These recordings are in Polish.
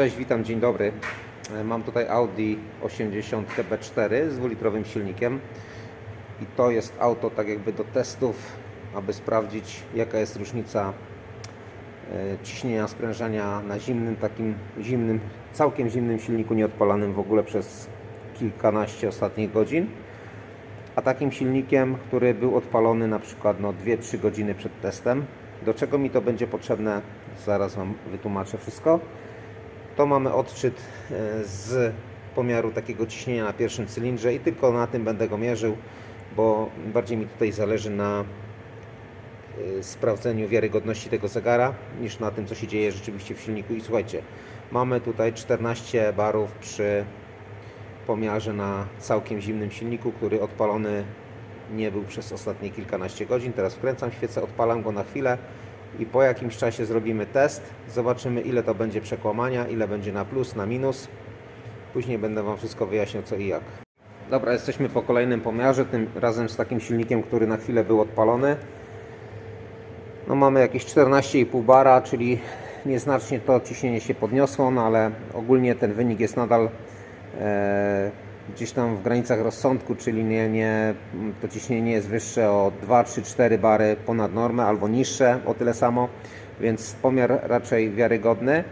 Cześć, witam, dzień dobry. E, Mam tutaj Audi 80 TB4 z dwulitrowym silnikiem i to jest auto tak jakby do testów, aby sprawdzić jaka jest różnica e, ciśnienia sprężania na zimnym, takim zimnym, całkiem zimnym silniku nieodpalanym w ogóle przez kilkanaście ostatnich godzin, a takim silnikiem, który był odpalony na przykład no 2-3 godziny przed testem. Do czego mi to będzie potrzebne? Zaraz Wam wytłumaczę wszystko. To mamy odczyt e, z pomiaru takiego ciśnienia na pierwszym cylindrze i tylko na tym będę go mierzył, bo bardziej mi tutaj zależy na y, sprawdzeniu wiarygodności tego zegara niż na tym, co się dzieje rzeczywiście w silniku. I słuchajcie, mamy tutaj 14 barów przy pomiarze na całkiem zimnym silniku, który odpalony nie był przez ostatnie kilkanaście godzin. Teraz wkręcam świecę, odpalam go na chwilę i po jakimś czasie zrobimy test. Zobaczymy ile to będzie przekłamania, ile będzie na plus, na minus. Później będę Wam wszystko wyjaśniał co i jak. Dobra, jesteśmy po kolejnym pomiarze, tym razem z takim silnikiem, który na chwilę był odpalony. No mamy jakieś 14,5 bara, czyli nieznacznie to ciśnienie się podniosło, no ale ogólnie ten wynik jest nadal e, gdzieś tam w granicach rozsądku, czyli nie, nie, to ciśnienie nie jest wyższe o 2, 3, 4 bary ponad normę albo niższe o tyle samo, więc pomiar raczej wiarygodny.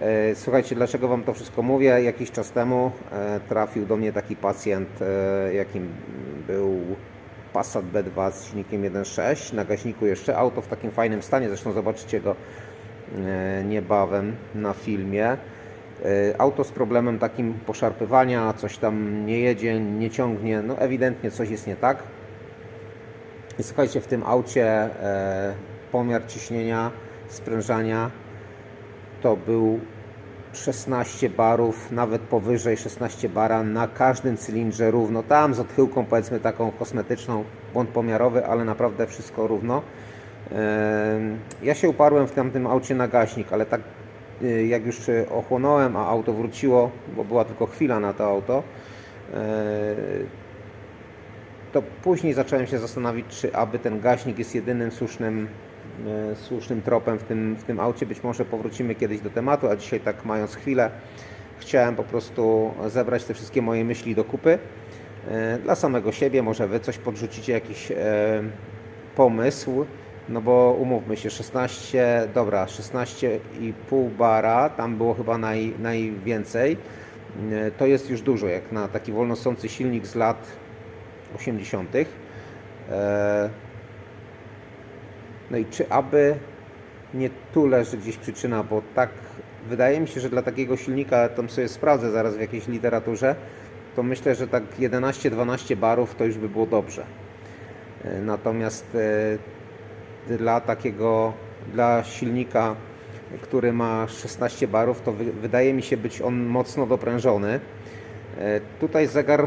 E, Słuchajcie, dlaczego Wam to wszystko mówię? Jakiś czas temu e, trafił do mnie taki pacjent, e, jakim był Passat B2 z silnikiem 1.6, na gaśniku jeszcze, auto w takim fajnym stanie, zresztą zobaczycie go niebawem na filmie. E, Auto z problemem takim poszarpywania, coś tam nie jedzie, nie ciągnie, no ewidentnie coś jest nie tak. I słuchajcie, w tym aucie e, pomiar ciśnienia, sprężania to był 16 barów, nawet powyżej 16 bara na każdym cylindrze równo. Tam z odchyłką powiedzmy taką kosmetyczną, błąd pomiarowy, ale naprawdę wszystko równo. Em, Ja się uparłem w tamtym aucie na gaśnik, ale tak y, jak już y, ochłonąłem, a auto wróciło, bo była tylko chwila na to auto, e, to później zacząłem się zastanawiać, czy aby ten gaśnik jest jedynym słusznym, e, słusznym tropem w tym, w tym aucie. Być może powrócimy kiedyś do tematu, a dzisiaj tak mając chwilę, chciałem po prostu zebrać te wszystkie moje myśli do kupy. Dla samego siebie, może Wy coś podrzucicie, jakiś pomysł, no bo umówmy się, 16, dobra, 16,5 bara, tam było chyba naj, najwięcej. E, To jest już dużo, jak na taki wolnosący silnik z lat 80. E, No i czy aby nie tu leży gdzieś przyczyna, bo tak wydaje mi się, że dla takiego silnika, tam sobie sprawdzę zaraz w jakiejś literaturze, to myślę, że tak 11-12 barów to już by było dobrze. E, Natomiast dla takiego, dla silnika, który ma 16 barów, to wy, wydaje mi się być on mocno doprężony. E, Tutaj zegar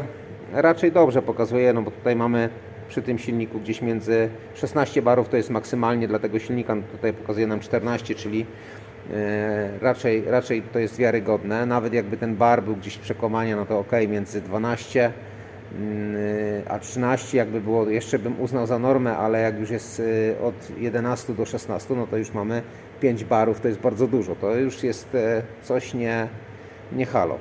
raczej dobrze pokazuje, no bo tutaj mamy przy tym silniku gdzieś między 16 barów to jest maksymalnie dla tego silnika, no tutaj pokazuje nam 14, czyli e, raczej, raczej to jest wiarygodne. Nawet jakby ten bar był gdzieś przekłamania, no to ok, między 12 mm, a 13 jakby było, jeszcze bym uznał za normę, ale jak już jest y, od 11 do 16, no to już mamy 5 barów, to jest bardzo dużo. To już jest e, coś nie, nie halo.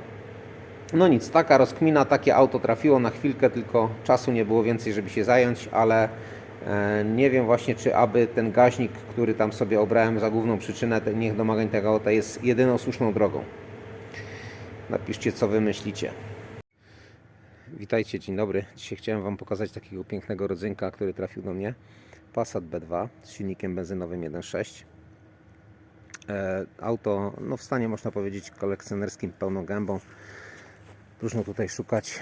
No nic, taka rozkmina, takie auto trafiło na chwilkę, tylko czasu nie było więcej, żeby się zająć, ale e, nie wiem właśnie, czy aby ten gaźnik, który tam sobie obrałem za główną przyczynę niech domagań tego auta jest jedyną słuszną drogą. Napiszcie, co wy myślicie. Witajcie, dzień dobry. Dzisiaj chciałem Wam pokazać takiego pięknego rodzynka, który trafił do mnie. Passat B2 z silnikiem benzynowym 1.6. E, Auto no w stanie można powiedzieć kolekcjonerskim pełną gębą. Próżno tutaj szukać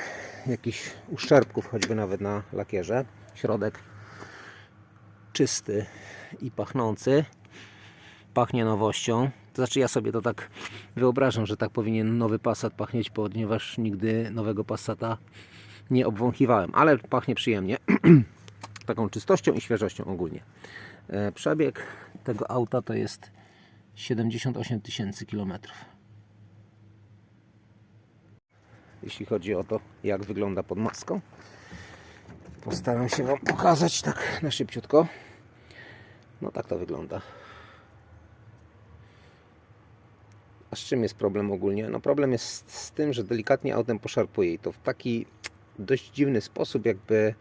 jakichś uszczerbków, choćby nawet na lakierze. Środek czysty i pachnący. Pachnie nowością. To znaczy ja sobie to tak wyobrażam, że tak powinien nowy Passat pachnieć, ponieważ nigdy nowego Passata nie obwąchiwałem, ale pachnie przyjemnie. Taką czystością i świeżością ogólnie. E, Przebieg tego auta to jest 78 tysięcy kilometrów. jeśli chodzi o to, jak wygląda pod maską. Postaram się Wam pokazać tak na szybciutko. No tak to wygląda. Z czym jest problem ogólnie? No problem jest z tym, że delikatnie autem poszarpuje i to w taki dość dziwny sposób, jakby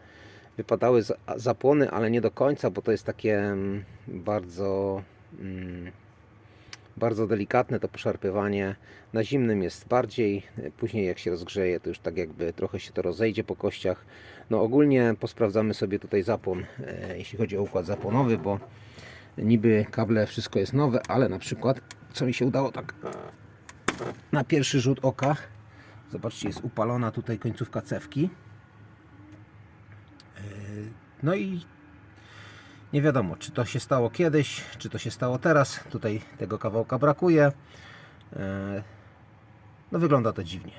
wypadały za- zapłony, ale nie do końca, bo to jest takie mm, bardzo mm, bardzo delikatne to poszarpywanie. Na zimnym jest bardziej, później jak się rozgrzeje, to już tak jakby trochę się to rozejdzie po kościach. No ogólnie posprawdzamy sobie tutaj zapłon, e, jeśli chodzi o układ zapłonowy, bo niby kable wszystko jest nowe, ale na przykład, co mi się udało tak na pierwszy rzut oka, zobaczcie, jest upalona tutaj końcówka cewki. E, No i nie wiadomo, czy to się stało kiedyś, czy to się stało teraz. Tutaj tego kawałka brakuje. E, No wygląda to dziwnie.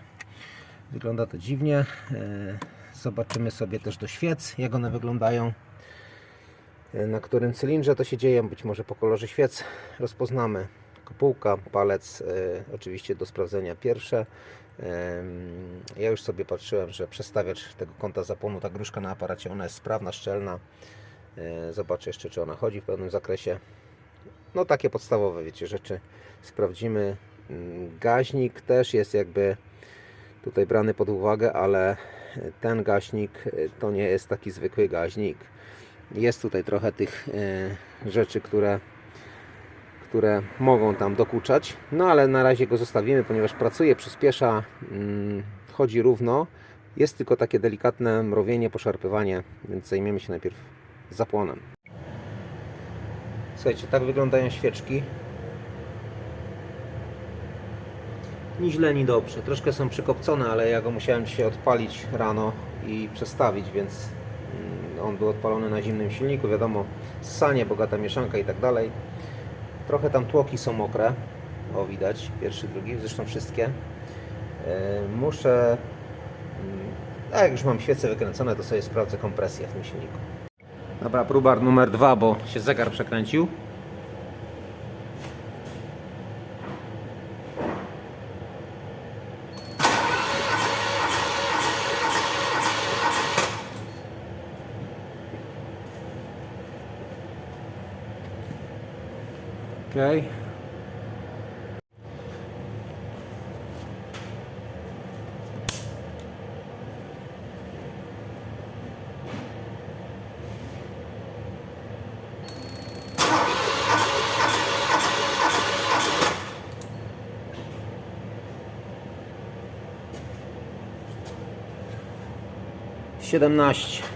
Wygląda to dziwnie. E, Zobaczymy sobie też do świec, jak one wyglądają. Na którym cylindrze to się dzieje, być może po kolorze świec rozpoznamy. Kopułka, palec, e, oczywiście do sprawdzenia pierwsze. Em, Ja już sobie patrzyłem, że przestawiacz tego kąta zapłonu, ta gruszka na aparacie, ona jest sprawna, szczelna. E, Zobaczę jeszcze, czy ona chodzi w pełnym zakresie. No takie podstawowe, wiecie, rzeczy sprawdzimy. Mm, Gaźnik też jest jakby tutaj brany pod uwagę, ale ten gaźnik e, to nie jest taki zwykły gaźnik. Jest tutaj trochę tych rzeczy, które, które mogą tam dokuczać. No ale na razie go zostawimy, ponieważ pracuje, przyspiesza, mm, chodzi równo. Jest tylko takie delikatne mrowienie, poszarpywanie, więc zajmiemy się najpierw zapłonem. Słuchajcie, tak wyglądają świeczki. Ni źle, ni dobrze. Troszkę są przykopcone, ale ja go musiałem dzisiaj odpalić rano i przestawić, więc mm, on był odpalony na zimnym silniku. Wiadomo, ssanie, bogata mieszanka i tak dalej. Trochę tam tłoki są mokre. O, widać. Pierwszy, drugi, zresztą wszystkie. E, Muszę... mm, A jak już mam świece wykręcone, to sobie sprawdzę kompresję w tym silniku. Dobra, próbar numer dwa, bo się zegar przekręcił. Okej. Siedemnaście.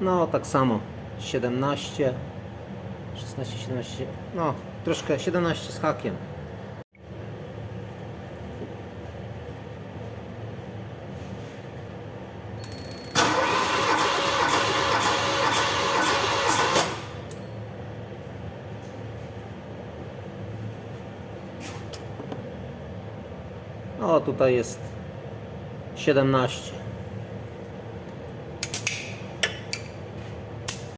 No, tak samo. 17, 16, 17, no, troszkę 17 z hakiem. No, tutaj jest 17.